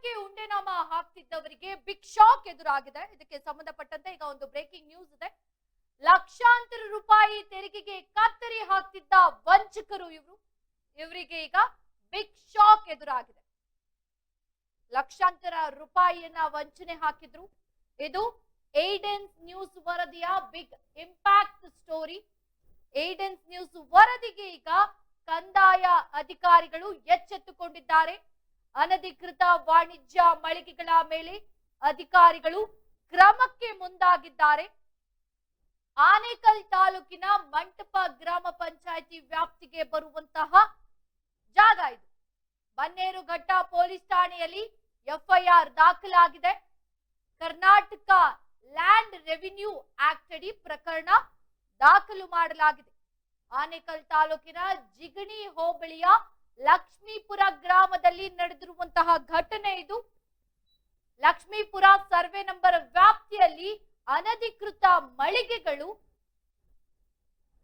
ಸರ್ಕಾರಕ್ಕೆ ಉಂಡೆನಾಮ ಹಾಕ್ತಿದ್ದವರಿಗೆ big shock ಎದುರಾಗಿದೆ. ಇದಕ್ಕೆ ಸಂಬಂಧಪಟ್ಟಂತೆ ಈಗ ಒಂದು ಬ್ರೇಕಿಂಗ್ ನ್ಯೂಸ್ ಇದೆ. ಲಕ್ಷಾಂತರ ರೂಪಾಯಿ ತೆರಿಗೆಗೆ ಕತ್ತರಿ ಹಾಕ್ತಿದ್ದ ವಂಚಕರು ಇವರು. ಇವರಿಗೆ ಈಗ ಬಿಗ್ ಶಾಕ್ ಎದುರಾಗಿದೆ. ಲಕ್ಷಾಂತರ ರೂಪಾಯಿಯನ್ನ ವಂಚನೆ ಹಾಕಿದ್ರು. ಇದು ಏಡೆನ್ಸ್ ನ್ಯೂಸ್ ವರದಿಯ ಬಿಗ್ ಇಂಪ್ಯಾಕ್ಟ್ ಸ್ಟೋರಿ ಏಡೆನ್ಸ್ ನ್ಯೂಸ್ ವರದಿಗೆ ಈಗ ಕಂದಾಯ ಅಧಿಕಾರಿಗಳು ಎಚ್ಚೆತ್ತುಕೊಂಡಿದ್ದಾರೆ. ಅನಧಿಕೃತ ವಾಣಿಜ್ಯ ಮಳಿಗೆಗಳ ಮೇಲೆ ಅಧಿಕಾರಿಗಳು ಕ್ರಮಕ್ಕೆ ಮುಂದಾಗಿದ್ದಾರೆ. ಆನೇಕಲ್ ತಾಲೂಕಿನ ಮಂಟಪ ಗ್ರಾಮ ಪಂಚಾಯಿತಿ ವ್ಯಾಪ್ತಿಗೆ ಬರುವಂತಹ ಜಾಗ ಇದು. ಬನ್ನೇರುಘಟ್ಟ ಪೊಲೀಸ್ ಠಾಣೆಯಲ್ಲಿ ಎಫ್ಐಆರ್ ದಾಖಲಾಗಿದೆ. ಕರ್ನಾಟಕ ಲ್ಯಾಂಡ್ ರೆವಿನ್ಯೂ ಆಕ್ಟ್ ಅಡಿ ಪ್ರಕರಣ ದಾಖಲು ಮಾಡಲಾಗಿದೆ. ಆನೇಕಲ್ ತಾಲೂಕಿನ ಜಿಗಣಿ ಹೋಬಳಿಯ ಲಕ್ಷ್ಮೀಪುರ ಗ್ರಾಮದಲ್ಲಿ ನಡೆದಿರುವಂತಹ ಘಟನೆ ಇದು. ಲಕ್ಷ್ಮೀಪುರ ಸರ್ವೆ ನಂಬರ್ ವ್ಯಾಪ್ತಿಯಲ್ಲಿ ಅನಧಿಕೃತ ಮಳಿಗೆಗಳು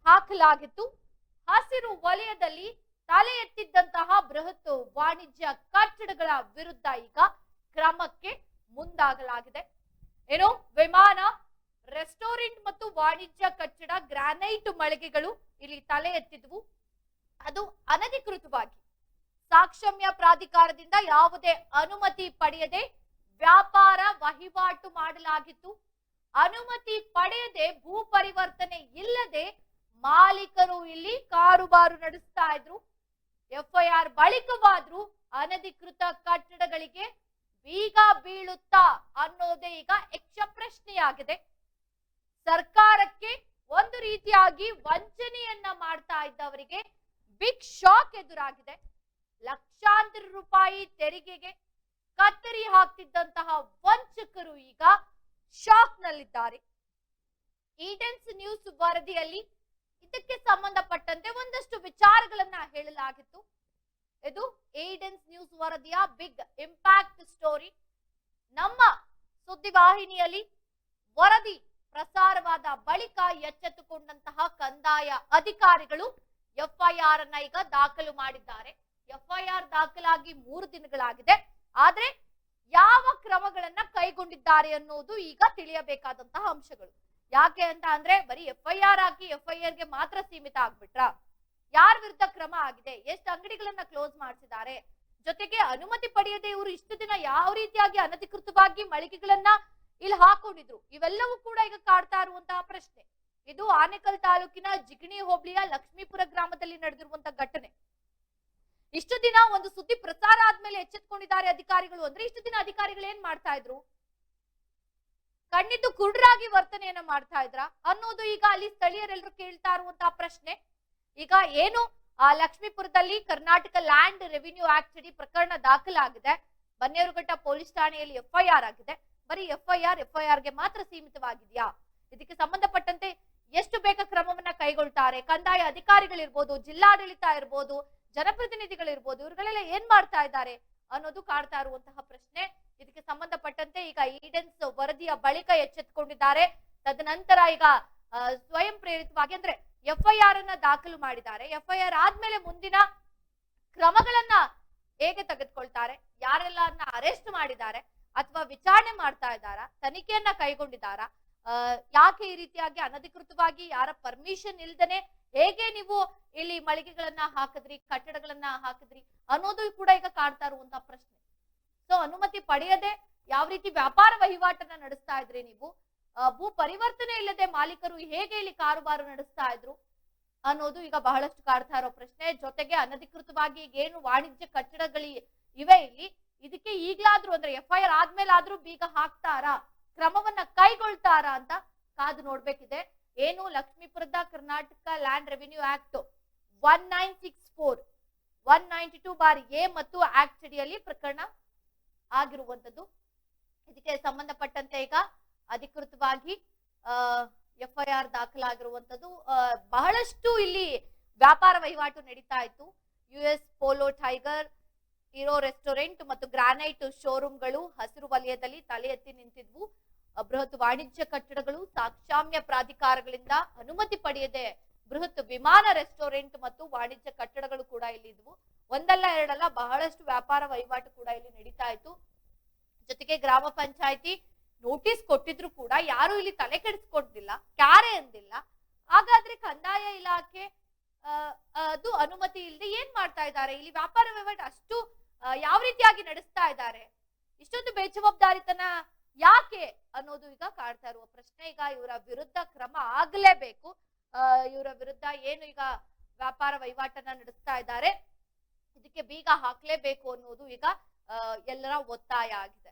ಹಾಕಲಾಗಿತ್ತು. ಹಸಿರು ವಲಯದಲ್ಲಿ ತಲೆ ಎತ್ತಿದ್ದಂತಹ ಬೃಹತ್ ವಾಣಿಜ್ಯ ಕಟ್ಟಡಗಳ ವಿರುದ್ಧ ಈಗ ಕ್ರಮಕ್ಕೆ ಮುಂದಾಗಲಾಗಿದೆ. ಏನು ವಿಮಾನ, ರೆಸ್ಟೋರೆಂಟ್ ಮತ್ತು ವಾಣಿಜ್ಯ ಕಟ್ಟಡ ಗ್ರಾನೈಟ್ ಮಳಿಗೆಗಳು ಇಲ್ಲಿ ತಲೆ ಎತ್ತಿದ್ವು. ಅದು ಅನಧಿಕೃತವಾಗಿ. ಸಾಕ್ಷಮ್ಯ ಪ್ರಾಧಿಕಾರದಿಂದ ಯಾವುದೇ ಅನುಮತಿ ಪಡೆಯದೆ ವ್ಯಾಪಾರ ವಹಿವಾಟು ಮಾಡಲಾಗಿತ್ತು. ಅನುಮತಿ ಪಡೆಯದೆ ಭೂ ಪರಿವರ್ತನೆ ಇಲ್ಲದೆ ಮಾಲೀಕರು ಇಲ್ಲಿ ಕಾರುಬಾರು ನಡೆಸ್ತಾ ಇದ್ರು. ಎಫ್ಐಆರ್ ಬಳಿಕವಾದ್ರೂ ಅನಧಿಕೃತ ಕಟ್ಟಡಗಳಿಗೆ ಬೀಗ ಬೀಳುತ್ತಾ ಅನ್ನೋದೇ ಈಗ ಯಕ್ಷ ಪ್ರಶ್ನೆಯಾಗಿದೆ ಸರ್ಕಾರಕ್ಕೆ ಒಂದು ರೀತಿಯಾಗಿ ವಂಚನೆಯನ್ನ ಮಾಡ್ತಾ ಇದ್ದವರಿಗೆ ಬಿಗ್ ಶಾಕ್ ಎದುರಾಗಿದೆ. ಲಕ್ಷಾಂತರ ರೂಪಾಯಿ ತೆರಿಗೆಗೆ ಕತ್ತರಿ ಹಾಕ್ತಿದ್ದಂತಹ ವಂಚಕರು ಈಗ ಶಾಕ್ ನಲ್ಲಿದ್ದಾರೆ ಈಡೆನ್ಸ್ ನ್ಯೂಸ್ ವರದಿಯಲ್ಲಿ ಇದಕ್ಕೆ ಸಂಬಂಧಪಟ್ಟಂತೆ ಒಂದಷ್ಟು ವಿಚಾರಗಳನ್ನ ಹೇಳಲಾಗಿತ್ತು. ಇದು ಏಡೆನ್ಸ್ ನ್ಯೂಸ್ ವರದಿಯ ಬಿಗ್ ಇಂಪ್ಯಾಕ್ಟ್ ಸ್ಟೋರಿ. ನಮ್ಮ ಸುದ್ದಿವಾಹಿನಿಯಲ್ಲಿ ವರದಿ ಪ್ರಸಾರವಾದ ಬಳಿಕ ಎಚ್ಚೆತ್ತುಕೊಂಡಂತಹ ಕಂದಾಯ ಅಧಿಕಾರಿಗಳು ಎಫ್ಐಆರ್ ಅನ್ನ ಈಗ ದಾಖಲು ಮಾಡಿದ್ದಾರೆ. ಎಫ್ಐಆರ್ ದಾಖಲಾಗಿ ಮೂರು ದಿನಗಳಾಗಿದೆ. ಆದ್ರೆ ಯಾವ ಕ್ರಮಗಳನ್ನ ಕೈಗೊಂಡಿದ್ದಾರೆ ಅನ್ನೋದು ಈಗ ತಿಳಿಯಬೇಕಾದಂತಹ ಅಂಶಗಳು. ಯಾಕೆ ಅಂತ ಅಂದ್ರೆ ಬರೀ ಎಫ್ಐಆರ್ ಹಾಕಿ ಎಫ್ಐಆರ್ಗೆ ಮಾತ್ರ ಸೀಮಿತ ಆಗ್ಬಿಟ್ರ? ಯಾರ ವಿರುದ್ಧ ಕ್ರಮ ಆಗಿದೆ? ಎಷ್ಟು ಅಂಗಡಿಗಳನ್ನ ಕ್ಲೋಸ್ ಮಾಡಿಸಿದ್ದಾರೆ? ಜೊತೆಗೆ ಅನುಮತಿ ಪಡೆಯದೆ ಇವರು ಇಷ್ಟು ದಿನ ಯಾವ ರೀತಿಯಾಗಿ ಅನಧಿಕೃತವಾಗಿ ಮಳಿಗೆಗಳನ್ನ ಇಲ್ಲಿ ಹಾಕೊಂಡಿದ್ರು? ಇವೆಲ್ಲವೂ ಕೂಡ ಈಗ ಕಾಡ್ತಾ ಇರುವಂತಹ ಪ್ರಶ್ನೆ. ಇದು ಆನೇಕಲ್ ತಾಲೂಕಿನ ಜಿಗಣಿ ಹೋಬಳಿಯ ಲಕ್ಷ್ಮೀಪುರ ಗ್ರಾಮದಲ್ಲಿ ನಡೆದಿರುವಂತಹ ಘಟನೆ. ಇಷ್ಟು ದಿನ ಒಂದು ಸುದ್ದಿ ಪ್ರಸಾರ ಆದ್ಮೇಲೆ ಎಚ್ಚೆತ್ಕೊಂಡಿದ್ದಾರೆ ಅಧಿಕಾರಿಗಳು ಅಂದ್ರೆ ಇಷ್ಟು ದಿನ ಅಧಿಕಾರಿಗಳು ಏನ್ ಮಾಡ್ತಾ ಇದ್ರು? ಕಣ್ಣಿದ್ದು ಕುರುಡರಾಗಿ ವರ್ತನೆಯನ್ನ ಮಾಡ್ತಾ ಇದ್ರ ಅನ್ನೋದು ಈಗ ಅಲ್ಲಿ ಸ್ಥಳೀಯರೆಲ್ಲರೂ ಕೇಳ್ತಾ ಇರುವಂತಹ ಪ್ರಶ್ನೆ. ಈಗ ಏನು ಆ ಲಕ್ಷ್ಮೀಪುರದಲ್ಲಿ ಕರ್ನಾಟಕ ಲ್ಯಾಂಡ್ ರೆವಿನ್ಯೂ ಆಕ್ಟ್ ಅಡಿ ಪ್ರಕರಣ ದಾಖಲಾಗಿದೆ. ಬನ್ನೇರುಘಟ್ಟ ಪೊಲೀಸ್ ಠಾಣೆಯಲ್ಲಿ ಎಫ್ಐಆರ್ ಆಗಿದೆ. ಬರೀ ಎಫ್ಐಆರ್ ಎಫ್ಐಆರ್ಗೆ ಮಾತ್ರ ಸೀಮಿತವಾಗಿದೆಯಾ? ಇದಕ್ಕೆ ಸಂಬಂಧಪಟ್ಟಂತೆ ಎಷ್ಟು ಬೇಗ ಕ್ರಮವನ್ನ ಕೈಗೊಳ್ತಾರೆ? ಕಂದಾಯ ಅಧಿಕಾರಿಗಳಿರ್ಬೋದು, ಜಿಲ್ಲಾಡಳಿತ ಇರ್ಬೋದು, ಜನಪ್ರತಿನಿಧಿಗಳಿರ್ಬೋದು, ಇವ್ರುಗಳೆಲ್ಲ ಏನ್ ಮಾಡ್ತಾ ಇದ್ದಾರೆ ಅನ್ನೋದು ಕಾಡ್ತಾ ಇರುವಂತಹ ಪ್ರಶ್ನೆ. ಇದಕ್ಕೆ ಸಂಬಂಧಪಟ್ಟಂತೆ ಈಗ ಈಡೆನ್ಸ್ ವರದಿಯ ಬಳಿಕ ಎಚ್ಚೆತ್ಕೊಂಡಿದ್ದಾರೆ. ತದನಂತರ ಈಗ ಸ್ವಯಂ ಪ್ರೇರಿತವಾಗಿ ಅಂದ್ರೆ ಎಫ್ಐಆರ್ ಅನ್ನ ದಾಖಲು ಮಾಡಿದ್ದಾರೆ. ಎಫ್ಐಆರ್ ಆದ್ಮೇಲೆ ಮುಂದಿನ ಕ್ರಮಗಳನ್ನ ಹೇಗೆ ತೆಗೆದುಕೊಳ್ತಾರೆ? ಯಾರೆಲ್ಲ ಅರೆಸ್ಟ್ ಮಾಡಿದ್ದಾರೆ ಅಥವಾ ವಿಚಾರಣೆ ಮಾಡ್ತಾ ಇದ್ದಾರಾ? ತನಿಖೆಯನ್ನ ಕೈಗೊಂಡಿದ್ದಾರಾ? ಯಾಕೆ ಈ ರೀತಿಯಾಗಿ ಅನಧಿಕೃತವಾಗಿ ಯಾರ ಪರ್ಮಿಷನ್ ಇಲ್ದನೆ ಹೇಗೆ ನೀವು ಇಲ್ಲಿ ಮಳಿಗೆಗಳನ್ನ ಹಾಕಿದ್ರಿ, ಕಟ್ಟಡಗಳನ್ನ ಹಾಕಿದ್ರಿ ಅನ್ನೋದು ಕೂಡ ಈಗ ಕಾಡ್ತಾ ಇರುವಂತಹ ಪ್ರಶ್ನೆ. ಸೊ ಅನುಮತಿ ಪಡೆಯದೆ ಯಾವ ರೀತಿ ವ್ಯಾಪಾರ ವಹಿವಾಟನ್ನ ನಡೆಸ್ತಾ ಇದ್ರಿ ನೀವು? ಭೂ ಪರಿವರ್ತನೆ ಇಲ್ಲದೆ ಮಾಲೀಕರು ಹೇಗೆ ಇಲ್ಲಿ ಕಾರುಬಾರು ನಡೆಸ್ತಾ ಇದ್ರು ಅನ್ನೋದು ಈಗ ಬಹಳಷ್ಟು ಕಾಡ್ತಾ ಇರೋ ಪ್ರಶ್ನೆ. ಜೊತೆಗೆ ಅನಧಿಕೃತವಾಗಿ ಏನು ವಾಣಿಜ್ಯ ಕಟ್ಟಡಗಳಿ ಇವೆ ಇಲ್ಲಿ? ಇದಕ್ಕೆ ಈಗ್ಲಾದ್ರೂ ಅಂದ್ರೆ ಆರ್ ಆದ್ಮೇಲಾದ್ರೂ ಬೀಗ ಹಾಕ್ತಾರಾ? ಕ್ರಮವನ್ನ ಕೈಗೊಳ್ತಾರಾ ಅಂತ ಕಾದು ನೋಡ್ಬೇಕಿದೆ. ಏನು? ಲಕ್ಷ್ಮೀಪುರದ Karnataka land revenue act one nine six four one ninety two bar A ಮತ್ತು ಆಕ್ಟ್ ಅಡಿಯಲ್ಲಿ ಪ್ರಕರಣ ಆಗಿರುವಂತದ್ದು ಇದಕ್ಕೆ ಸಂಬಂಧಪಟ್ಟಂತೆ ಈಗ ಅಧಿಕೃತವಾಗಿ ಎಫ್ಐಆರ್ ದಾಖಲಾಗಿರುವಂತದ್ದು ಬಹಳಷ್ಟು ಇಲ್ಲಿ ವ್ಯಾಪಾರ ವಹಿವಾಟು ನಡೀತಾ ಇತ್ತು. ಯು ಎಸ್ ಪೋಲೋ ಟೈಗರ್ ಇರೋ ರೆಸ್ಟೋರೆಂಟ್ ಮತ್ತು ಗ್ರಾನೈಟ್ ಶೋರೂಮ್ಗಳು ಹಸಿರು ವಲಯದಲ್ಲಿ ತಲೆ ಎತ್ತಿ ನಿಂತಿದ್ವು. ಬೃಹತ್ ವಾಣಿಜ್ಯ ಕಟ್ಟಡಗಳು ಸಾಕ್ಷಾಮ್ಯ ಪ್ರಾಧಿಕಾರಗಳಿಂದ ಅನುಮತಿ ಪಡೆಯದೆ ಬೃಹತ್ ವಿಮಾನ ರೆಸ್ಟೋರೆಂಟ್ ಮತ್ತು ವಾಣಿಜ್ಯ ಕಟ್ಟಡಗಳು ಕೂಡ ಇಲ್ಲಿ ಇದ್ವು. ಒಂದಲ್ಲ ಎರಡಲ್ಲ ಬಹಳಷ್ಟು ವ್ಯಾಪಾರ ವಹಿವಾಟು ಕೂಡ ಇಲ್ಲಿ ನಡೀತಾ ಇತ್ತು. ಜೊತೆಗೆ ಗ್ರಾಮ ಪಂಚಾಯತಿ ನೋಟಿಸ್ ಕೊಟ್ಟಿದ್ರು ಕೂಡ ಯಾರು ಇಲ್ಲಿ ತಲೆ ಕೆಡಿಸ್ಕೊಂಡಿಲ್ಲ ಕ್ಯಾರೆ ಅಂದಿಲ್ಲ. ಹಾಗಾದ್ರೆ ಕಂದಾಯ ಇಲಾಖೆ ಅದು ಅನುಮತಿ ಇಲ್ಲದೆ ಏನ್ ಮಾಡ್ತಾ ಇದ್ದಾರೆ? ಇಲ್ಲಿ ವ್ಯಾಪಾರ ವಹಿವಾಟು ಅಷ್ಟು ಯಾವ ರೀತಿಯಾಗಿ ನಡೆಸ್ತಾ ಇದ್ದಾರೆ? ಇಷ್ಟೊಂದು ಬೇಜವಾಬ್ದಾರಿತನ ಯಾಕೆ ಅನ್ನೋದು ಈಗ ಕಾಡ್ತಾ ಇರುವ ಪ್ರಶ್ನೆ. ಈಗ ಇವರ ವಿರುದ್ಧ ಕ್ರಮ ಆಗ್ಲೇಬೇಕು. ಇವರ ವಿರುದ್ಧ ಏನು ಈಗ ವ್ಯಾಪಾರ ವಹಿವಾಟನ್ನ ನಡೆಸ್ತಾ ಇದ್ದಾರೆ. ಇದಕ್ಕೆ ಬೀಗ ಹಾಕ್ಲೇಬೇಕು ಅನ್ನೋದು ಈಗ ಎಲ್ಲರ ಒತ್ತಾಯ ಆಗಿದೆ.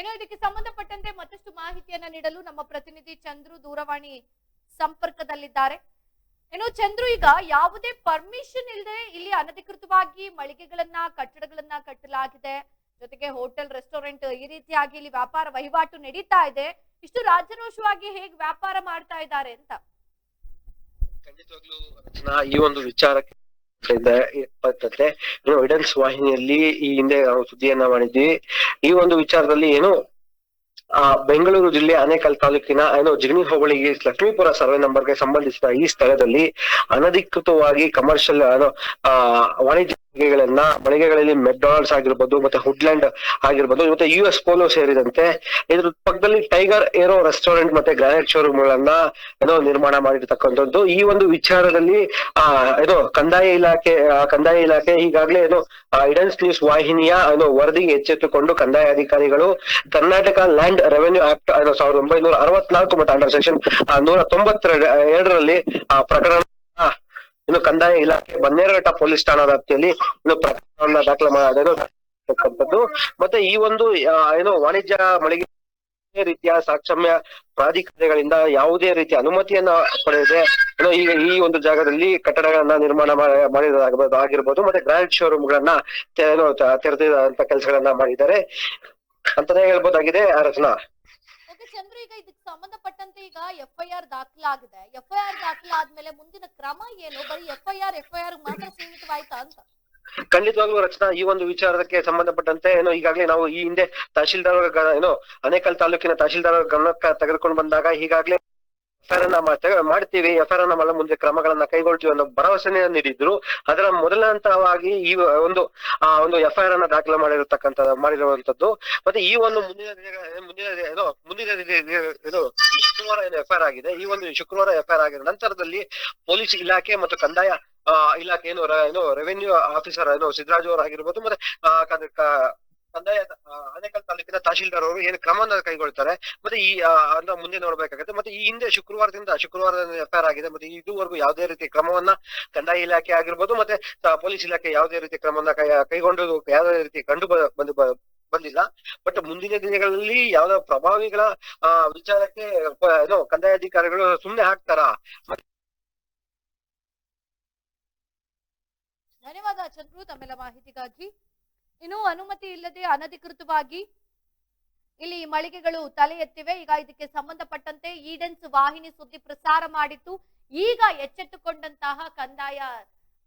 ಏನೋ ಇದಕ್ಕೆ ಸಂಬಂಧಪಟ್ಟಂತೆ ಮತ್ತಷ್ಟು ಮಾಹಿತಿಯನ್ನ ನೀಡಲು ನಮ್ಮ ಪ್ರತಿನಿಧಿ ಚಂದ್ರು ದೂರವಾಣಿ ಸಂಪರ್ಕದಲ್ಲಿದ್ದಾರೆ. ಏನೋ ಚಂದ್ರು, ಈಗ ಯಾವುದೇ ಪರ್ಮಿಷನ್ ಇಲ್ಲದೆ ಇಲ್ಲಿ ಅನಧಿಕೃತವಾಗಿ ಮಳಿಗೆಗಳನ್ನ, ಕಟ್ಟಡಗಳನ್ನ ಕಟ್ಟಲಾಗಿದೆ. ಜೊತೆಗೆ ಹೋಟೆಲ್, ರೆಸ್ಟೋರೆಂಟ್ ಈ ರೀತಿಯಾಗಿ ಇಲ್ಲಿ ವ್ಯಾಪಾರ ವಹಿವಾಟು ನಡೀತಾ ಇದೆ. ಇಷ್ಟು ರಾಜರೋಷವಾಗಿ ಹೇಗ್ ವ್ಯಾಪಾರ ಮಾಡ್ತಾ ಇದ್ದಾರೆ ಅಂತ? ಖಂಡಿತವಾಗ್ಲೂ ಈ ಒಂದು ವಿಚಾರಕ್ಕೆ ಇಪ್ಪತ್ತಂತೆ ಏನು ವಿಡನ್ಸ್ ವಾಹಿನಿಯಲ್ಲಿ ಈ ಹಿಂದೆ ನಾವು ಸುದ್ದಿಯನ್ನ ಮಾಡಿದ್ವಿ. ಈ ಒಂದು ವಿಚಾರದಲ್ಲಿ ಏನು, ಆ, ಬೆಂಗಳೂರು ಜಿಲ್ಲೆ ಆನೇಕಲ್ ತಾಲೂಕಿನ, ಏನು ಜಿಗಣಿ ಹೋಬಳಿಗೆ ಲಕ್ಷ್ಮೀಪುರ ಸರ್ವೆ ನಂಬರ್ಗೆ ಸಂಬಂಧಿಸಿದ ಈ ಸ್ಥಳದಲ್ಲಿ ಅನಧಿಕೃತವಾಗಿ ಕಮರ್ಷಿಯಲ್ ಏನು ವಾಣಿಜ್ಯ ಮಳಿಗೆಗಳನ್ನ, ಮಳಿಗೆಗಳಲ್ಲಿ ಮೆಕ್ಡೊನಾಲ್ಡ್ಸ್ ಆಗಿರ್ಬೋದು, ಮತ್ತೆ ಹುಡ್ಲ್ಯಾಂಡ್ ಆಗಿರ್ಬೋದು, ಮತ್ತೆ ಯು ಎಸ್ ಪೋಲೋ ಸೇರಿದಂತೆ ಇದ್ರ ಪಕ್ಕದಲ್ಲಿ ಟೈಗರ್ ಏರೋ ರೆಸ್ಟೋರೆಂಟ್ ಮತ್ತೆ ಗ್ರಾನೈಟ್ ಶೋರೂಮ್ ಗಳನ್ನ ಏನೋ ನಿರ್ಮಾಣ ಮಾಡಿರ್ತಕ್ಕಂಥದ್ದು. ಈ ಒಂದು ವಿಚಾರದಲ್ಲಿ, ಆ, ಏನೋ ಕಂದಾಯ ಇಲಾಖೆ ಕಂದಾಯ ಇಲಾಖೆ ಈಗಾಗಲೇ ಏನೋ ಐಡನ್ಸ್ ನ್ಯೂಸ್ ವಾಹಿನಿಯ ಏನೋ ವರದಿಗೆ ಎಚ್ಚೆತ್ತುಕೊಂಡು ಕಂದಾಯ ಅಧಿಕಾರಿಗಳು ಕರ್ನಾಟಕ ಲ್ಯಾಂಡ್ ರೆವೆನ್ಯೂ ಆಕ್ಟ್ ಸಾವಿರದ ಒಂಬೈನೂರ ಅರವತ್ನಾಲ್ಕು ಮತ್ತು ಅಂಡರ್ ಸೆಕ್ಷನ್ ನೂರ ತೊಂಬತ್ತೆರಡು ಎರಡರಲ್ಲಿ, ಆ, ಪ್ರಕರಣ ಇನ್ನು ಕಂದಾಯ ಇಲಾಖೆ ಬನ್ನೇರಘಟ್ಟ ಪೊಲೀಸ್ ಠಾಣಾ ವ್ಯಾಪ್ತಿಯಲ್ಲಿ ಇನ್ನು ಪ್ರಕರಣ ದಾಖಲೆ ಮಾಡಿರೋದು ಮತ್ತೆ ಈ ಒಂದು ಏನು ವಾಣಿಜ್ಯ ಮಳಿಗೆ ರೀತಿಯ ಸಾಕ್ಷಮ್ಯ ಪ್ರಾಧಿಕಾರಗಳಿಂದ ಯಾವುದೇ ರೀತಿಯ ಅನುಮತಿಯನ್ನ ಪಡೆಯದೆ ಈಗ ಈ ಒಂದು ಜಾಗದಲ್ಲಿ ಕಟ್ಟಡಗಳನ್ನ ನಿರ್ಮಾಣ ಮಾಡಿರೋದಾಗಬಹುದು ಆಗಿರ್ಬೋದು. ಮತ್ತೆ ಗ್ರಾಂಡ್ ಶೋರೂಮ್ ಗಳನ್ನ ತೆರೆದಿರುವಂತ ಕೆಲಸಗಳನ್ನ ಮಾಡಿದ್ದಾರೆ. ಅಂತಾನೆ ಹೇಳ್ಬೋದಾಗಿದೆ ಆ ರಚನಾ ಓಕೆ ಚಂದ್ರು ಈಗ ಇದಕ್ಕೆ ಸಂಬಂಧಪಟ್ಟಂತೆ ಈಗ ಎಫ್ ಐ ಆರ್ ದಾಖಲಾಗಿದೆ. ಎಫ್ ಐ ಆರ್ ದಾಖಲಾದ್ಮೇಲೆ ಮುಂದಿನ ಕ್ರಮ ಏನು? ಬರೀ F I R F I R ಮಾತ್ರ ಸೀಮಿತವಾಯ್ತಾ ಅಂತ? ಖಂಡಿತವಾಗ್ಲೂ ರಚನಾ, ಈ ಒಂದು ವಿಚಾರಕ್ಕೆ ಸಂಬಂಧಪಟ್ಟಂತೆ ಏನೋ, ಈಗಾಗಲೇ ನಾವು ಈ ಹಿಂದೆ ತಹಶೀಲ್ದಾರ್ ಏನೋ, ಅನೇಕಲ್ ತಾಲೂಕಿನ ತಹಶೀಲ್ದಾರ್ ಗಮನಕ್ಕೆ ತೆಗೆದುಕೊಂಡು ಬಂದಾಗ ಈಗಾಗಲೇ ತೆಗೆ- ಮಾಡ್ತೀವಿ ಎಫ್ಐಆರ್ ಅನ್ನ ಮಾಡಲು ಮುಂದೆ ಕ್ರಮಗಳನ್ನ ಕೈಗೊಳ್ತೀವಿ ಅನ್ನೋ ಭರವಸೆನ ನೀಡಿದ್ರು. ಅದರ ಮೊದಲ ಹಂತವಾಗಿ ಈ ಒಂದು, ಆ, ಒಂದು ಎಫ್ಐಆರ್ ಅನ್ನ ದಾಖಲೆ ಮಾಡಿರತಕ್ಕಂತ ಮಾಡಿರುವಂತದ್ದು ಮತ್ತೆ ಈ ಒಂದು ಮುಂದಿನ ದಿನ ಮುಂದಿನ ಮುಂದಿನ ದಿನ- ದಿನ- ಇದು ಶುಕ್ರವಾರ ಏನು ಎಫ್ಐಆರ್ ಆಗಿದೆ. ಈ ಒಂದು ಶುಕ್ರವಾರ ಎಫ್ಐಆರ್ ಆಗಿದೆ ನಂತರದಲ್ಲಿ ಪೊಲೀಸ್ ಇಲಾಖೆ ಮತ್ತು ಕಂದಾಯ ಇಲಾಖೆ ಏನು ಏನು ರೆವೆನ್ಯೂ ಆಫೀಸರ್ ಏನು ಸಿದ್ದರಾಜು ಅವರು ಆಗಿರ್ಬೋದು, ಮತ್ತೆ ಕಂದಾಯ ಆನೇಕಲ್ ತಾಲೂಕಿನ ತಹಶೀಲ್ದಾರ್ ಅವರು ಏನು ಕ್ರಮ ಕೈಗೊಳ್ತಾರೆ. ಮತ್ತೆ ಈ ಅಂದ್ರೆ ಮುಂದೆ ನೋಡ್ಬೇಕಾಗುತ್ತೆ. ಮತ್ತೆ ಈ ಹಿಂದೆ ಶುಕ್ರವಾರದಿಂದ ಶುಕ್ರವಾರ ಎಫ್ಐಆರ್ ಆಗಿದೆ. ಮತ್ತೆ ಇದುವರೆಗೂ ಯಾವುದೇ ರೀತಿ ಕ್ರಮವನ್ನ ಕಂದಾಯ ಇಲಾಖೆ ಆಗಿರ್ಬೋದು, ಮತ್ತೆ ಪೊಲೀಸ್ ಇಲಾಖೆ ಯಾವುದೇ ರೀತಿ ಕ್ರಮವನ್ನ ಕೈಗೊಂಡು ಯಾವುದೇ ರೀತಿ ಕಂಡು ಬಂದು ಬಂದಿಲ್ಲ. ಬಟ್ ಮುಂದಿನ ದಿನಗಳಲ್ಲಿ ಯಾವ್ದೋ ಪ್ರಭಾವಿಗಳ ವಿಚಾರಕ್ಕೆ ಏನು ಏನೋ ಕಂದಾಯ ಅಧಿಕಾರಿಗಳು ಸುಮ್ನೆ ಹಾಕ್ತಾರಾ? ಧನ್ಯವಾದ ಚಂದ್ರು. ತಮ್ಮೆಲ್ಲ ಮಾಹಿತಿಗಾಗಿ ಇನ್ನು ಅನುಮತಿ ಇಲ್ಲದೆ ಅನಧಿಕೃತವಾಗಿ ಇಲ್ಲಿ ಮಳಿಗೆಗಳು ತಲೆ ಎತ್ತಿವೆ ಈಗ ಇದಕ್ಕೆ ಸಂಬಂಧಪಟ್ಟಂತೆ ಈಡೆನ್ಸ್ ವಾಹಿನಿ ಸುದ್ದಿ ಪ್ರಸಾರ ಮಾಡಿತ್ತು ಈಗ ಎಚ್ಚೆತ್ತುಕೊಂಡಂತಹ ಕಂದಾಯ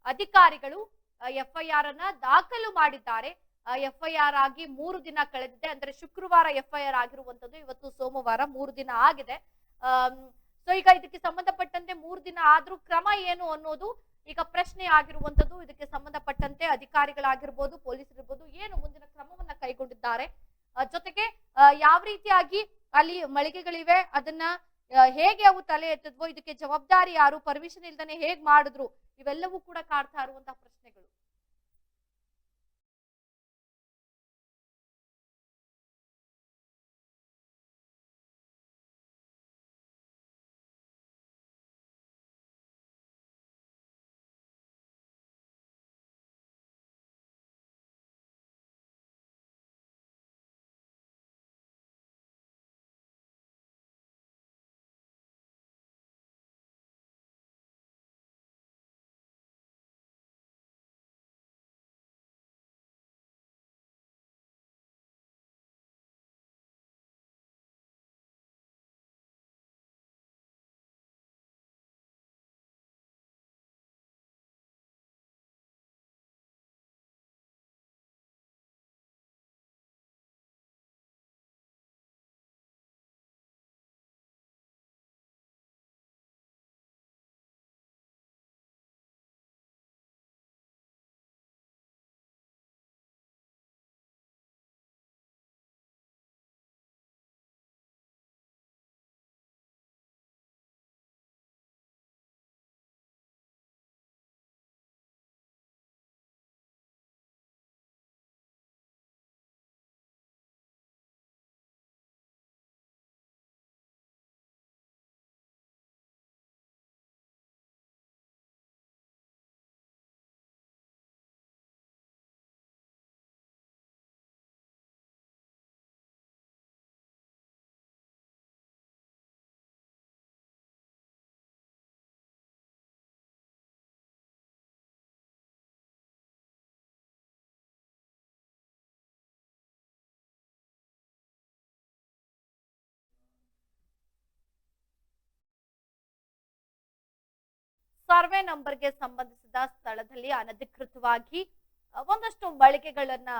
ಅಧಿಕಾರಿಗಳು ಎಫ್ಐಆರ್ ಅನ್ನ ದಾಖಲು ಮಾಡಿದ್ದಾರೆ. ಎಫ್ಐಆರ್ ಆಗಿ ಮೂರು ದಿನ ಕಳೆದಿದೆ. ಅಂದ್ರೆ ಶುಕ್ರವಾರ ಎಫ್ಐಆರ್ ಆಗಿರುವಂತದ್ದು ಇವತ್ತು ಸೋಮವಾರ ಮೂರು ದಿನ ಆಗಿದೆ. ಸೊ, ಈಗ ಇದಕ್ಕೆ ಸಂಬಂಧಪಟ್ಟಂತೆ ಮೂರು ದಿನ ಆದ್ರೂ ಕ್ರಮ ಏನು ಅನ್ನೋದು ಈಗ ಪ್ರಶ್ನೆ ಆಗಿರುವಂತದ್ದು ಇದಕ್ಕೆ ಸಂಬಂಧಪಟ್ಟಂತೆ ಅಧಿಕಾರಿಗಳಾಗಿರ್ಬೋದು, ಪೊಲೀಸರಿರ್ಬೋದು ಏನು ಮುಂದಿನ ಕ್ರಮವನ್ನ ಕೈಗೊಂಡಿದ್ದಾರೆ. ಜೊತೆಗೆ ಯಾವ ರೀತಿಯಾಗಿ ಅಲ್ಲಿ ಮಳಿಗೆಗಳಿವೆ, ಅದನ್ನ ಹೇಗೆ ಅವು ತಲೆ ಎತ್ತಿದ್ವೋ ಇದಕ್ಕೆ ಜವಾಬ್ದಾರಿ ಯಾರು, ಪರ್ಮಿಷನ್ ಇಲ್ದನೆ ಹೇಗ್ ಮಾಡಿದ್ರು, ಇವೆಲ್ಲವೂ ಕೂಡ ಕಾಡ್ತಾ ಇರುವಂತಹ ಪ್ರಶ್ನೆಗಳು. ಸರ್ವೆ ನಂಬರ್ಗೆ ಸಂಬಂಧಿಸಿದ ಸ್ಥಳದಲ್ಲಿ ಅನಧಿಕೃತವಾಗಿ ಒಂದಷ್ಟು ಮಳಿಗೆಗಳನ್ನ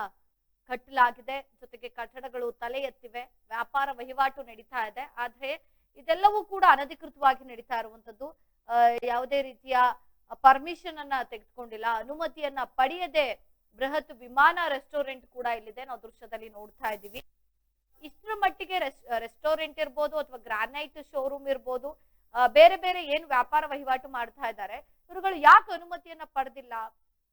ಕಟ್ಟಲಾಗಿದೆ. ಜೊತೆಗೆ ಕಟ್ಟಡಗಳು ತಲೆ ಎತ್ತಿವೆ. ವ್ಯಾಪಾರ ವಹಿವಾಟು ನಡೀತಾ ಇದೆ. ಆದ್ರೆ ಇದೆಲ್ಲವೂ ಕೂಡ ಅನಧಿಕೃತವಾಗಿ ನಡೀತಾ ಇರುವಂತದ್ದು. ಯಾವುದೇ ರೀತಿಯ ಪರ್ಮಿಷನ್ ಅನ್ನ ತೆಗೆದುಕೊಂಡಿಲ್ಲ. ಅನುಮತಿಯನ್ನ ಪಡೆಯದೆ ಬೃಹತ್ ವಿಮಾನ ರೆಸ್ಟೋರೆಂಟ್ ಕೂಡ ಇಲ್ಲಿದೆ. ನಾವು ದೃಶ್ಯದಲ್ಲಿ ನೋಡ್ತಾ ಇದ್ದೀವಿ. ಇಷ್ಟರ ಮಟ್ಟಿಗೆ ರೆಸ್ಟೋರೆಂಟ್ ಇರ್ಬೋದು ಅಥವಾ ಗ್ರಾನೈಟ್ ಶೋರೂಮ್ ಇರ್ಬೋದು. ಬೇರೆ ಬೇರೆ ಏನು ವ್ಯಾಪಾರ ವಹಿವಾಟು ಮಾಡ್ತಾ ಇದ್ದಾರೆ, ಇವರುಗಳು ಯಾಕೆ ಅನುಮತಿಯನ್ನ ಪಡೆದಿಲ್ಲ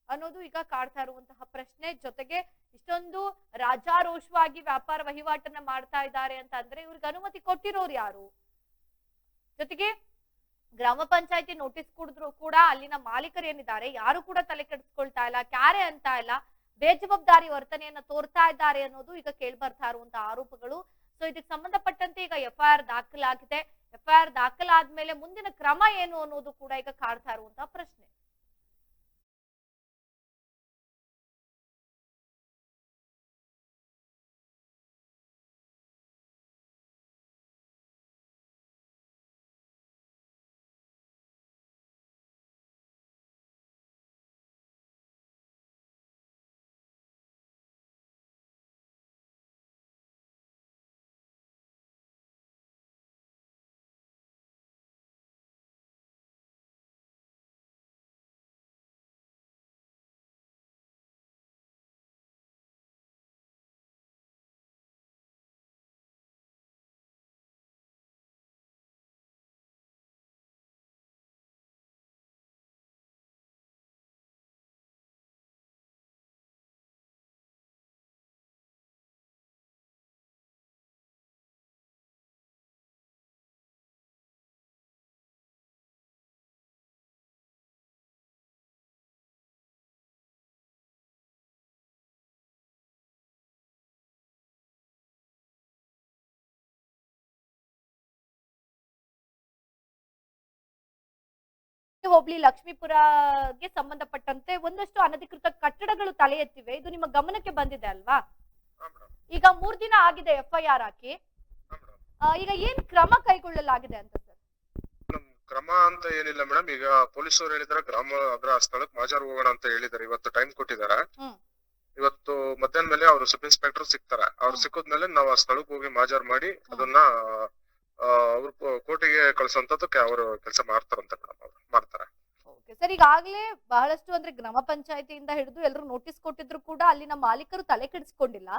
ಅನ್ನೋದು ಈಗ ಕಾಡ್ತಾ ಇರುವಂತಹ ಪ್ರಶ್ನೆ. ಜೊತೆಗೆ ಇಷ್ಟೊಂದು ರಾಜಾರೋಷವಾಗಿ ವ್ಯಾಪಾರ ವಹಿವಾಟನ್ನ ಮಾಡ್ತಾ ಇದ್ದಾರೆ ಅಂತ ಅಂದ್ರೆ ಇವ್ರಿಗೆ ಅನುಮತಿ ಕೊಟ್ಟಿರೋರು ಯಾರು? ಜೊತೆಗೆ ಗ್ರಾಮ ಪಂಚಾಯತಿ ನೋಟಿಸ್ ಕುಡಿದ್ರು ಕೂಡ ಅಲ್ಲಿನ ಮಾಲೀಕರು ಏನಿದ್ದಾರೆ, ಯಾರು ಕೂಡ ತಲೆ ಕೆಡಿಸ್ಕೊಳ್ತಾ ಇಲ್ಲ, ಕ್ಯಾರೆ ಅಂತ ಇಲ್ಲ, ಬೇಜವಾಬ್ದಾರಿ ವರ್ತನೆಯನ್ನ ತೋರ್ತಾ ಇದ್ದಾರೆ ಅನ್ನೋದು ಈಗ ಕೇಳ್ಬರ್ತಾ ಇರುವಂತಹ ಆರೋಪಗಳು. ಸೊ ಇದಕ್ಕೆ ಸಂಬಂಧಪಟ್ಟಂತೆ ಈಗ ಎಫ್ಐಆರ್ ದಾಖಲಾಗಿದೆ. ಎಫ್ಐಆರ್ ದಾಖಲಾದ್ಮೇಲೆ ಮುಂದಿನ ಕ್ರಮ ಏನು ಅನ್ನೋದು ಕೂಡ ಈಗ ಕಾಡ್ತಾ ಇರುವಂತಹ ಪ್ರಶ್ನೆ. ಹೋಬಳಿ ಲಕ್ಷ್ಮೀಪುರಗೆ ಸಂಬಂಧಪಟ್ಟಂತೆ ಒಂದಷ್ಟು ಅನಧಿಕೃತ ಕಟ್ಟಡಗಳು ತಲೆ ಎತ್ತಿವೆ. ಇದು ನಿಮ್ಮ ಗಮನಕ್ಕೆ ಬಂದಿದೆ ಅಲ್ವಾ? ಈಗ ಮೂರ್ ದಿನ ಆಗಿದೆ ಎಫ್ಐಆರ್ ಹಾಕಿ. ಈಗ ಏನ್ ಕ್ರಮ ಕೈಗೊಳ್ಳಲಾಗಿದೆ ಅಂತ ಸರ್? ಕ್ರಮ ಅಂತ ಏನಿಲ್ಲ ಮೇಡಮ್. ಈಗ ಪೊಲೀಸರು ಹೇಳಿದಾರೆ ಗ್ರಾಮ ಅದ್ರ ಸ್ಥಳಕ್ಕೆ ಮಾಜಾರ್ ಹೋಗೋಣ ಅಂತ ಹೇಳಿದಾರೆ. ಇವತ್ತು ಟೈಮ್ ಕೊಟ್ಟಿದ್ದಾರೆ. ಇವತ್ತು ಮಧ್ಯಾಹ್ನ ಮೇಲೆ ಅವರು ಸಬ್ ಇನ್ಸ್ಪೆಕ್ಟರ್ ಸಿಗ್ತಾರೆ. ಅವ್ರು ಸಿಕ್ಕದ್ಮೇಲೆ ನಾವು ಆ ಸ್ಥಳಕ್ಕೆ ಹೋಗಿ ಮಾಜಾರ್ ಮಾಡಿ ಅದನ್ನ ಅವ್ರು ಕೋರ್ಟಿಗೆ ಕಳ್ಸೋಂತದಕ್ಕೆ ಅವರು ಕೆಲಸ ಮಾಡ್ತಾರಂತೆ ಮೇಡಮ್ ಅವ್ರು. ಮಾಡ್ತಾರೆ. ಸರ್ ಈಗಾಗಲೇ ಬಹಳಷ್ಟು ಅಂದ್ರೆ ಗ್ರಾಮ ಪಂಚಾಯತಿಯಿಂದ ಹಿಡಿದು ಎಲ್ಲರೂ ನೋಟಿಸ್ ಕೊಟ್ಟಿದ್ರು ಕೂಡ ಅಲ್ಲಿನ ಮಾಲೀಕರು ತಲೆ ಕೆಡಿಸ್ಕೊಂಡಿಲ್ಲ.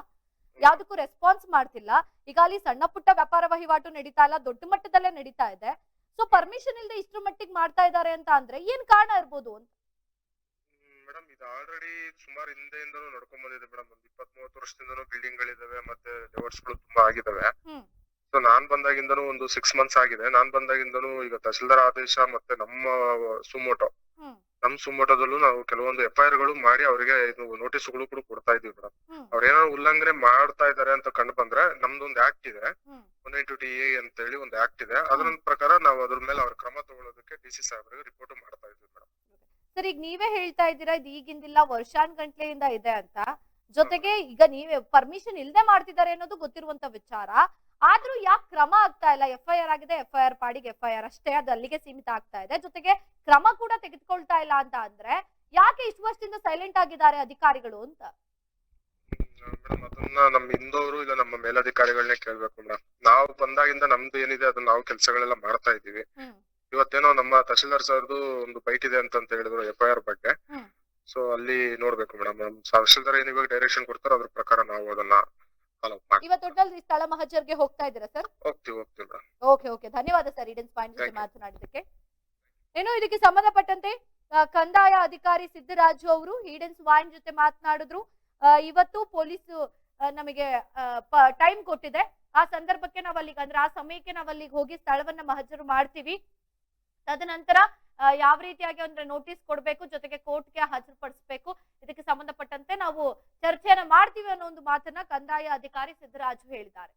ಯಾವ್ದಕ್ಕೂ ರೆಸ್ಪಾನ್ಸ್ ಮಾಡ್ತಿಲ್ಲ. ಈಗ ಅಲ್ಲಿ ಸಣ್ಣ ಪುಟ್ಟ ವ್ಯಾಪಾರ ವಹಿವಾಟು ನಡೀತಾ ಇಲ್ಲ ದೊಡ್ಡ ಮಟ್ಟದಲ್ಲೇ ನಡೀತಾ ಇದೆ. ಸೊ ಪರ್ಮಿಷನ್ ಇಲ್ಲದೆ ಇಷ್ಟ್ರ ಮಟ್ಟಿಗೆ ಮಾಡ್ತಾ ಇದ್ದಾರೆ ಅಂತ ಅಂದ್ರೆ ಏನ್ ಕಾರಣ ಇರ್ಬೋದು ಅಂತ? ಮೇಡಮ್ ಇದು ಆಲ್ರೆಡಿ ಸುಮಾರು ಹಿಂದೆಯಿಂದನೂ ನಡ್ಕೊಂಡ್ ಬಂದಿದೆ ಮೇಡಮ್ ಒಂದ್ ಇಪ್ಪತ್ ಮೂವತ್ತು ವರ್ಷದಿಂದನೂ ಬಿಲ್ಡಿಂಗ್ ಗಳಿದಾವೆ ಮತ್ತೆ ಡಿವೋರ್ಸ್ಗಳು ತುಂಬಾ ಆಗಿದಾವೆ. ಸೊ ನಾನ್ ಬಂದಾಗಿಂದನು ಒಂದು ಸಿಕ್ಸ್ ಮಂತ್ಸ್ ಆಗಿದೆ. ನಾನ್ ಬಂದಾಗಿಂದನು ಈಗ ತಹಸೀಲ್ದಾರ್ ಆದೇಶ ಮತ್ತೆ ನಮ್ಮ ಸುಮೋಟೋ. ನಮ್ ಸುಮೋಟೋದಲ್ಲೂ ನಾವು ಕೆಲವೊಂದು ಎಫ್ ಐ ಗಳು ಮಾಡಿ ಅವರಿಗೆ ಇದು ನೋಟಿಸ್ಗಳು ಕೂಡ ಕೊಡ್ತಾ ಇದೀವಿ ಮೇಡಮ್. ಅವ್ರ ಏನಾದ್ರು ಉಲ್ಲಂಘನೆ ಮಾಡ್ತಾ ಇದಾರೆ ಅಂತ ಕಂಡು ಬಂದ್ರೆ ನಮ್ದೊಂದು ಆಕ್ಟ್ ಇದೆ. One I two T A ಅಂತ ಹೇಳಿ ಒಂದು ಆಕ್ಟ್ ಇದೆ. ಅದ್ರ ಪ್ರಕಾರ ನಾವು ಅದ್ರ ಮೇಲೆ ಅವ್ರ ಕ್ರಮ ತಗೊಳ್ಳೋದಕ್ಕೆ ಡಿ ಸಿ ಸಾಹೇಬರಿಗೆ ರಿಪೋರ್ಟ್ ಮಾಡ್ತಾ ಇದೀವಿ ಮೇಡಮ್ ಸರ್ ಈಗ ನೀವೇ ಹೇಳ್ತಾ ಇದ್ದೀರಾ ಇದು ಈಗಿಂದಿಲ್ಲ ವರ್ಷಾನ್ ಗಂಟ್ಲೆಯಿಂದ ಇದೆ ಅಂತ. ಜೊತೆಗೆ ಈಗ ನೀವೇ ಪರ್ಮಿಷನ್ ಇಲ್ಲದೆ ಮಾಡ್ತಿದ್ದಾರೆ ಅನ್ನೋದು ಗೊತ್ತಿರುವಂತ ವಿಚಾರ. ಆದ್ರೂ ಯಾಕೆ ಕ್ರಮ ಆಗ್ತಾ ಇಲ್ಲ? ಎಫ್ ಐ ಆರ್ ಆಗಿದೆ ಎಫ್ ಐ ಆರ್ ಪಾಡಿಗೆ ಎಫ್ ಐ ಆರ್ ಅಷ್ಟೇ ಅದು ಅಲ್ಲಿಗೆ ಸೀಮಿತ ಆಗ್ತಾ ಇದೆ. ಜೊತೆಗೆ ಕ್ರಮ ಕೂಡ ತೆಗೆದುಕೊಳ್ತಾ ಇಲ್ಲ ಅಂತ ಅಂದ್ರೆ ಯಾಕೆ ಇಷ್ಟು ವರ್ಷದಿಂದ ಸೈಲೆಂಟ್ ಆಗಿದ್ದಾರೆ ಅಧಿಕಾರಿಗಳು ಅಂತ? ಅದನ್ನ ನಮ್ ಹಿಂದವರು ಇಲ್ಲ ನಮ್ಮ ಮೇಲಧಿಕಾರಿಗಳನ್ನೇ ಕೇಳ್ಬೇಕು ಮೇಡಮ್ ನಾವು ಬಂದಾಗಿಂದ ನಮ್ದು ಏನಿದೆ ಅದನ್ನ ನಾವು ಕೆಲಸಗಳೆಲ್ಲ ಮಾಡ್ತಾ ಇದೀವಿ ಇವತ್ತೇನೋ ನಮ್ಮ ತಹಶೀಲ್ದಾರ್ ಸರ್ದು ಒಂದು ಬೈಟ್ ಇದೆ ಅಂತ ಹೇಳಿದ್ರು ಎಫ್ ಐ ಆರ್ ಬಗ್ಗೆ. ಸೊ ಅಲ್ಲಿ ನೋಡ್ಬೇಕು ಮೇಡಮ್ ನಮ್ ತಹಶೀಲ್ದಾರ್ ಏನ್ ಇವಾಗ ಡೈರೆಕ್ಷನ್ ಕೊಡ್ತಾರೋ ಅದ್ರ ಪ್ರಕಾರ ನಾವು ಅದನ್ನ ಇವತ್ತು ಟೋಟಲ್ ಈ ಸ್ಥಳ ಮಹಜರ್ಗೆ ಹೋಗ್ತಾ ಇದ್ದೀರಾ ಸರ್? ಹೋಗ್ತೀವಿ ಹೋಗ್ತೀವಿ ಮೇಡಮ್ ಓಕೆ ಓಕೆ. ಧನ್ಯವಾದ ಸರ್ ಇಡನ್ ಪಾಯಿಂಟ್. ಮಾತನಾಡಿದಕ್ಕೆ ಏನು ಇದಕ್ಕೆ ಸಂಬಂಧಪಟ್ಟಂತೆ ಕಂದಾಯ ಅಧಿಕಾರಿ ಸಿದ್ದರಾಜು ಅವರು ಈಡೆನ್ಸ್ ವಾಯಿನ್ ಜೊತೆ ಮಾತನಾಡಿದ್ರು. ಇವತ್ತು ಪೊಲೀಸ್ ನಮಗೆ ಟೈಮ್ ಕೊಟ್ಟಿದೆ. ಆ ಸಂದರ್ಭಕ್ಕೆ ನಾವು ಅಲ್ಲಿಗೆ ಅಂದ್ರೆ ಆ ಸಮಯಕ್ಕೆ ನಾವು ಅಲ್ಲಿಗೆ ಹೋಗಿ ಸ್ಥಳವನ್ನ ಮಹಜರು ಮಾಡ್ತೀವಿ. ತದನಂತರ ಯಾವ ರೀತಿಯಾಗಿ ಅಂದ್ರೆ ನೋಟಿಸ್ ಕೊಡ್ಬೇಕು, ಜೊತೆಗೆ ಕೋರ್ಟ್ಗೆ ಹಾಜರುಪಡಿಸಬೇಕು, ಇದಕ್ಕೆ ಸಂಬಂಧಪಟ್ಟಂತೆ ನಾವು ಚರ್ಚೆಯನ್ನ ಮಾಡ್ತೀವಿ ಅನ್ನೋ ಒಂದು ಮಾತನ್ನ ಕಂದಾಯ ಅಧಿಕಾರಿ ಸಿದ್ದರಾಜು ಹೇಳಿದ್ದಾರೆ.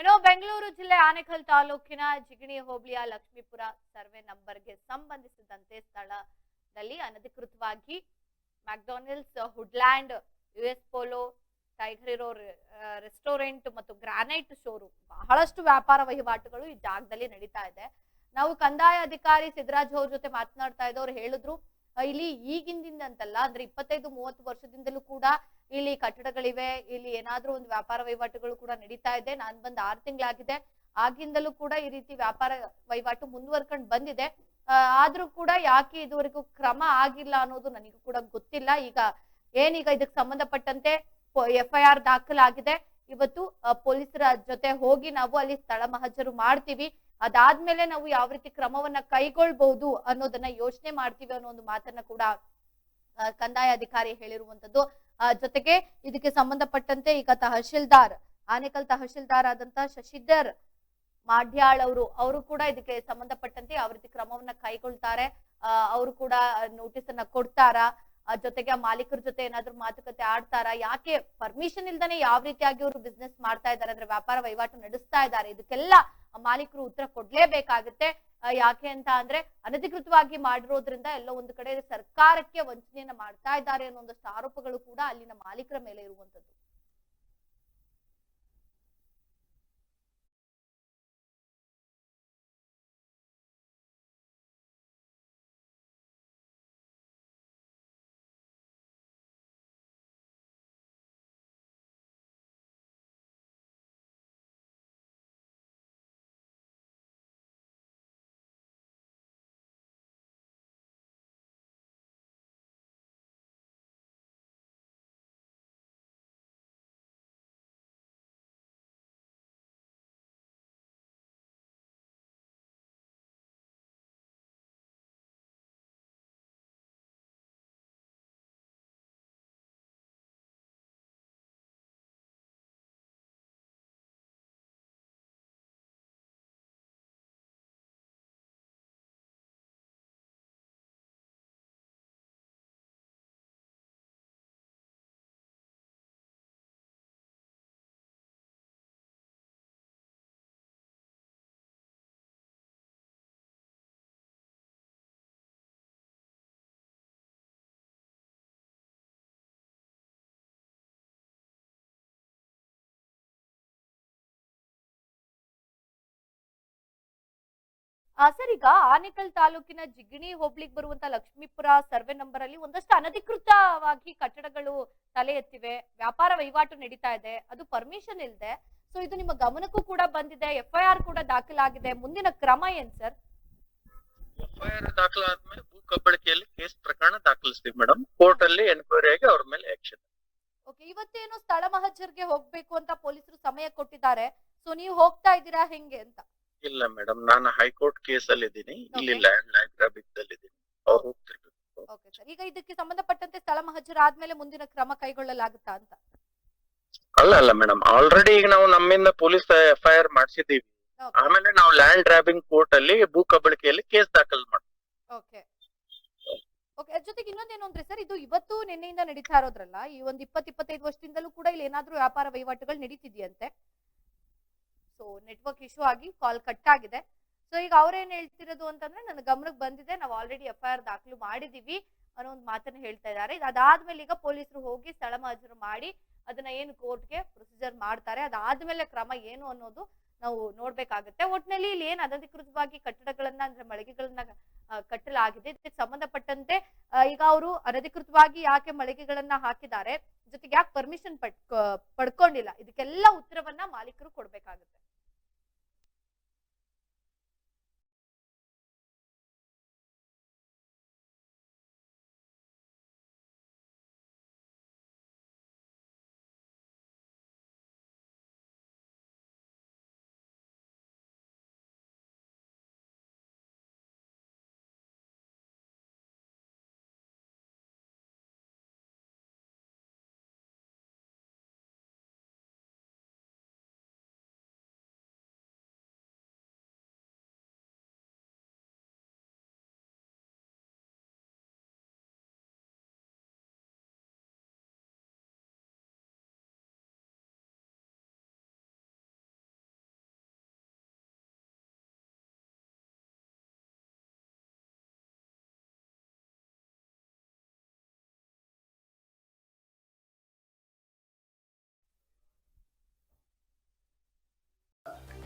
ಏನೋ ಬೆಂಗಳೂರು ಜಿಲ್ಲೆ ಆನೇಕಲ್ ತಾಲೂಕಿನ ಜಿಗಣಿ ಹೋಬಳಿಯ ಲಕ್ಷ್ಮೀಪುರ ಸರ್ವೆ ನಂಬರ್ಗೆ ಸಂಬಂಧಿಸಿದಂತೆ ಸ್ಥಳದಲ್ಲಿ ಅನಧಿಕೃತವಾಗಿ McDonald's Woodland US Polo, Tiger ಇರೋ ರೆಸ್ಟೋರೆಂಟ್ ಮತ್ತು ಗ್ರಾನೈಟ್ ಶೋರೂಮ್ ಬಹಳಷ್ಟು ವ್ಯಾಪಾರ ವಹಿವಾಟುಗಳು ಈ ಜಾಗದಲ್ಲಿ ನಡೀತಾ ಇದೆ. ನಾವು ಕಂದಾಯ ಅಧಿಕಾರಿ ಸಿದ್ದರಾಜ್ ಅವ್ರ ಜೊತೆ ಮಾತನಾಡ್ತಾ ಇದ್ದವ್ರು ಹೇಳಿದ್ರು ಇಲ್ಲಿ ಈಗಿಂದಿಂದ ಅಂತಲ್ಲ ಅಂದ್ರೆ ಇಪ್ಪತ್ತೈದು, ಮೂವತ್ತು ವರ್ಷದಿಂದಲೂ ಕೂಡ ಇಲ್ಲಿ ಕಟ್ಟಡಗಳಿವೆ, ಇಲ್ಲಿ ಏನಾದ್ರೂ ಒಂದು ವ್ಯಾಪಾರ ವಹಿವಾಟುಗಳು ಕೂಡ ನಡೀತಾ ಇದೆ. ನಾನ್ ಬಂದ್ ಆರ್ ತಿಂಗಳಾಗಿದೆ. ಆಗಿಂದಲೂ ಕೂಡ ಈ ರೀತಿ ವ್ಯಾಪಾರ ವಹಿವಾಟು ಮುಂದುವರ್ಕೊಂಡು ಬಂದಿದೆ. ಆದ್ರೂ ಕೂಡ ಯಾಕೆ ಇದುವರೆಗೂ ಕ್ರಮ ಆಗಿಲ್ಲ ಅನ್ನೋದು ನನಗೂ ಕೂಡ ಗೊತ್ತಿಲ್ಲ. ಈಗ ಏನೀಗ ಇದಕ್ಕೆ ಸಂಬಂಧಪಟ್ಟಂತೆ ಎಫ್ ಐ ಆರ್ ದಾಖಲಾಗಿದೆ. ಇವತ್ತು ಪೊಲೀಸರ ಜೊತೆ ಹೋಗಿ ನಾವು ಅಲ್ಲಿ ಸ್ಥಳ ಮಹಜರು ಮಾಡ್ತೀವಿ. ಅದಾದ್ಮೇಲೆ ನಾವು ಯಾವ ರೀತಿ ಕ್ರಮವನ್ನ ಕೈಗೊಳ್ಬಹುದು ಅನ್ನೋದನ್ನ ಯೋಚನೆ ಮಾಡ್ತೀವಿ ಅನ್ನೋ ಒಂದು ಮಾತನ್ನ ಕೂಡ ಕಂದಾಯ ಅಧಿಕಾರಿ ಹೇಳಿರುವಂತದ್ದು. ಜೊತೆಗೆ ಇದಕ್ಕೆ ಸಂಬಂಧಪಟ್ಟಂತೆ ಈಗ ತಹಶೀಲ್ದಾರ್, ಆನೇಕಲ್ ತಹಶೀಲ್ದಾರ್ ಆದಂತ ಶಶಿಧರ್ ಮಾಡ್ಯಾಳ್ ಅವರು ಅವರು ಕೂಡ ಇದಕ್ಕೆ ಸಂಬಂಧಪಟ್ಟಂತೆ ಯಾವ ಕ್ರಮವನ್ನ ಕೈಗೊಳ್ತಾರೆ. ಅವರು ಕೂಡ ನೋಟಿಸ್ ಅನ್ನ ಕೊಡ್ತಾರಾ? ಜೊತೆಗೆ ಆ ಮಾಲೀಕರ ಜೊತೆ ಏನಾದ್ರು ಮಾತುಕತೆ ಆಡ್ತಾರಾ? ಯಾಕೆ ಪರ್ಮಿಷನ್ ಇಲ್ದಾನೆ ಯಾವ ರೀತಿಯಾಗಿ ಅವರು ಬಿಸ್ನೆಸ್ ಮಾಡ್ತಾ ಇದ್ದಾರೆ? ಅಂದ್ರೆ ವ್ಯಾಪಾರ ವಹಿವಾಟು ನಡೆಸ್ತಾ ಇದ್ದಾರೆ. ಇದಕ್ಕೆಲ್ಲ ಮಾಲೀಕರು ಉತ್ತರ ಕೊಡ್ಲೇಬೇಕಾಗುತ್ತೆ. ಯಾಕೆ ಅಂತ ಅಂದ್ರೆ ಅನಧಿಕೃತವಾಗಿ ಮಾಡಿರೋದ್ರಿಂದ ಎಲ್ಲ ಒಂದು ಕಡೆ ಸರ್ಕಾರಕ್ಕೆ ವಂಚನೆಯನ್ನ ಮಾಡ್ತಾ ಇದ್ದಾರೆ ಅನ್ನೋ ಒಂದಷ್ಟು ಆರೋಪಗಳು ಕೂಡ ಅಲ್ಲಿನ ಮಾಲೀಕರ ಮೇಲೆ ಇರುವಂತದ್ದು ಸರ್ ಈಗ ಆನೇಕಲ್ ತಾಲೂಕಿನ ಜಿಗಣಿ ಹೋಬ್ಳಿಗ್ ಬರುವಂತ ಲಕ್ಷ್ಮೀಪುರ ಸರ್ವೆ ನಂಬರ್ ಅಲ್ಲಿ ಒಂದಷ್ಟು ಅನಧಿಕೃತವಾಗಿ ಕಟ್ಟಡಗಳು ತಲೆ ಎತ್ತಿವೆ ವ್ಯಾಪಾರ ವಹಿವಾಟು ನಡೀತಾ ಇದೆ ಅದು ಪರ್ಮಿಷನ್ ಇಲ್ಲದೆ ಸೊ ಇದು ನಿಮ್ಮ ಗಮನಕ್ಕೂ ಕೂಡ ಬಂದಿದೆ ಎಫ್ ಐ ಆರ್ ಕೂಡ ದಾಖಲಾಗಿದೆ. ಮುಂದಿನ ಕ್ರಮ ಏನ್ ಸರ್? ದಾಖಲಾದ್ಮೇಲೆ ಭೂ ಕೇಸ್ ಪ್ರಕರಣ ದಾಖಲಿಸ್ತೀವಿ ಮೇಡಮ್. ಕೋರ್ಟ್ ಅಲ್ಲಿ ಎನ್ಕ್ವೈರಿ ಆಗಿ ಅವ್ರ ಮೇಲೆ ಆಕ್ಷನ್ ಓಕೆ ಇವತ್ತೇನು ಸ್ಥಳ ಮಹಜರ್ಗೆ ಹೋಗ್ಬೇಕು ಅಂತ ಪೊಲೀಸರು ಸಮಯ ಕೊಟ್ಟಿದ್ದಾರೆ. ಸೊ ನೀವು ಹೋಗ್ತಾ ಇದ್ದೀರಾ ಹೆಂಗೆ ಅಂತ? ಇಲ್ಲ ಮೇಡಮ್ ನಾನು ಹೈಕೋರ್ಟ್ ಕೇಸ್ ಅಲ್ಲಿ ಇದ್ದೀನಿ. ಇಲ್ಲಿ ಲ್ಯಾಂಡ್ ಲ್ಯಾಂಡ್ ಅಲ್ಲಿ ಇದ್ದೀನಿ. ಅವ್ರು ಹೋಗ್ತಿರ್ಬೇಕು. ಓಕೆ ಸರ್ ಈಗ ಇದಕ್ಕೆ ಸಂಬಂಧಪಟ್ಟಂತೆ ಸ್ಥಳ ಮಹಜರ್ ಆದ್ಮೇಲೆ ಮುಂದಿನ ಕ್ರಮ ಕೈಗೊಳ್ಳಲಾಗುತ್ತಾ ಅಂತ? ಅಲ್ಲ ಅಲ್ಲ ಮೇಡಮ್ ಆಲ್ರೆಡಿ ಈಗ ನಾವು ನಮ್ಮಿಂದ ಪೊಲೀಸ್ ಎಫ್ಐಆರ್ ಮಾಡಿಸಿದೀವಿ ಆಮೇಲೆ ನಾವು ಲ್ಯಾಂಡ್ ಡ್ರಾಬಿಂಗ್ ಕೋರ್ಟ್ ಅಲ್ಲಿ ಭೂ ಕಬಳಿಕೆಯಲ್ಲಿ ಕೇಸ್ ದಾಖಲು ಮಾಡ್ತೀವಿ ಓಕೆ ಓಕೆ ಅದ್ರ ಜೊತೆಗೆ ಇನ್ನೊಂದೇನು ಅಂದ್ರೆ ಸರ್ ಇದು ಇವತ್ತು ನಿನ್ನೆಯಿಂದ ನಡೀತಾ ಇರೋದ್ರಲ್ಲ ಈ ಒಂದು ಇಪ್ಪತ್ ಇಪ್ಪತ್ತೈದು ವರ್ಷದಿಂದಲೂ ಕೂಡ ಇಲ್ಲಿ ಏನಾದ್ರೂ ವ್ಯಾಪಾರ ವಹಿವಾಟುಗಳು ನಡೀತಿದೆಯಂತೆ. ಸೊ ನೆಟ್ವರ್ಕ್ ಇಶ್ಯೂ ಆಗಿ ಕಾಲ್ ಕಟ್ ಆಗಿದೆ. ಸೊ ಈಗ ಅವ್ರೇನ್ ಹೇಳ್ತಿರೋದು ಅಂತಂದ್ರೆ ನನ್ನ ಗಮನಕ್ಕೆ ಬಂದಿದೆ, ನಾವು ಆಲ್ರೆಡಿ ಎಫ್ ಐ ಆರ್ ದಾಖಲು ಮಾಡಿದೀವಿ ಅನ್ನೋ ಒಂದು ಮಾತನ್ನ ಹೇಳ್ತಾ ಇದ್ದಾರೆ ಅದಾದ್ಮೇಲೆ ಈಗ ಪೊಲೀಸರು ಹೋಗಿ ಸ್ಥಳ ಮಾಜರು ಮಾಡಿ ಅದನ್ನ ಏನು ಕೋರ್ಟ್ಗೆ ಪ್ರೊಸೀಜರ್ ಮಾಡ್ತಾರೆ. ಅದಾದ್ಮೇಲೆ ಕ್ರಮ ಏನು ಅನ್ನೋದು ನಾವು ನೋಡ್ಬೇಕಾಗುತ್ತೆ. ಒಟ್ನಲ್ಲಿ ಇಲ್ಲಿ ಏನ್ ಅನಧಿಕೃತವಾಗಿ ಕಟ್ಟಡಗಳನ್ನ ಅಂದ್ರೆ ಮಳಿಗೆಗಳನ್ನ ಕಟ್ಟಲಾಗಿದೆ. ಇದಕ್ಕೆ ಸಂಬಂಧಪಟ್ಟಂತೆ ಈಗ ಅವರು ಅನಧಿಕೃತವಾಗಿ ಯಾಕೆ ಮಳಿಗೆಗಳನ್ನ ಹಾಕಿದ್ದಾರೆ, ಜೊತೆಗೆ ಯಾಕೆ ಪರ್ಮಿಷನ್ ಪಟ್ ಪಡ್ಕೊಂಡಿಲ್ಲ, ಇದಕ್ಕೆಲ್ಲ ಉತ್ತರವನ್ನ ಮಾಲೀಕರು ಕೊಡ್ಬೇಕಾಗುತ್ತೆ.